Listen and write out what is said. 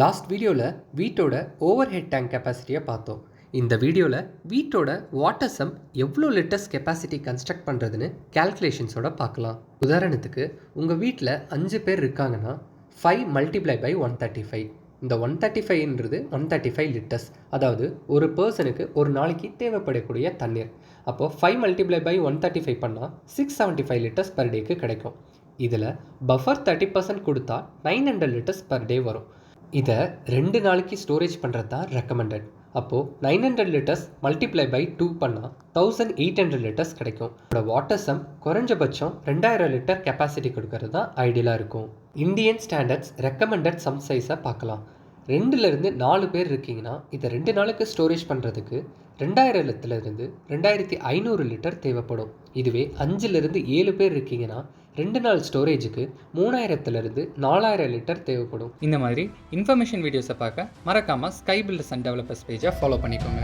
Last வீடியோவில் வீட்டோட over head tank கெப்பாசிட்டியை பார்த்தோம். இந்த வீடியோவில் வீட்டோட வாட்டர் சம் எவ்வளோ லிட்டர்ஸ் கெப்பாசிட்டி கன்ஸ்ட்ரக்ட் பண்ணுறதுன்னு கேல்குலேஷன்ஸோட பார்க்கலாம். உதாரணத்துக்கு உங்கள் வீட்டில் அஞ்சு பேர் இருக்காங்கன்னா five multiply by one thirty five இந்த ஒன் தேர்ட்டி ஃபைவ்ன்றது ஒன் தேர்ட்டி ஃபைவ் லிட்டர்ஸ் அதாவது ஒரு பர்சனுக்கு ஒரு நாளைக்கு தேவைப்படக்கூடிய தண்ணீர். அப்போது five multiply by one thirty five பண்ணால் six seventy five litres per டேக்கு கிடைக்கும். இதில் பஃபர் தேர்ட்டி பர்சன்ட் கொடுத்தா nine hundred litres per day வரும். இதை ரெண்டு நாளைக்கு ஸ்டோரேஜ் பண்ணுறது தான் ரெக்கமெண்டட் அப்போது nine hundred litres multiply by two பண்ணால் தௌசண்ட் எயிட் ஹண்ட்ரட் லிட்டர்ஸ் கிடைக்கும். இதோட வாட்டர் சம் குறைஞ்சபட்சம் ரெண்டாயிரம் லிட்டர் கெப்பாசிட்டி கொடுக்கறது தான் ஐடியலாக இருக்கும். இந்தியன் ஸ்டாண்டர்ட்ஸ் ரெக்கமெண்டட் சம் சைஸை பார்க்கலாம். ரெண்டுலேருந்து நாலு பேர் இருக்கீங்கன்னா இதை ரெண்டு நாளுக்கு ஸ்டோரேஜ் பண்ணுறதுக்கு ரெண்டாயிரத்துலேருந்து ரெண்டாயிரத்தி ஐநூறு லிட்டர் தேவைப்படும். இதுவே அஞ்சுலேருந்து ஏழு பேர் இருக்கீங்கன்னா ரெண்டு நாள் ஸ்டோரேஜுக்கு மூணாயிரத்துலேருந்து நாலாயிரம் லிட்டர் தேவைப்படும். இந்த மாதிரி இன்ஃபர்மேஷன் வீடியோஸை பார்க்க மறக்காமல் ஸ்கை பில்டர்ஸ் அண்ட் டெவலப்பர்ஸ் பேஜை ஃபாலோ பண்ணிக்கோங்க.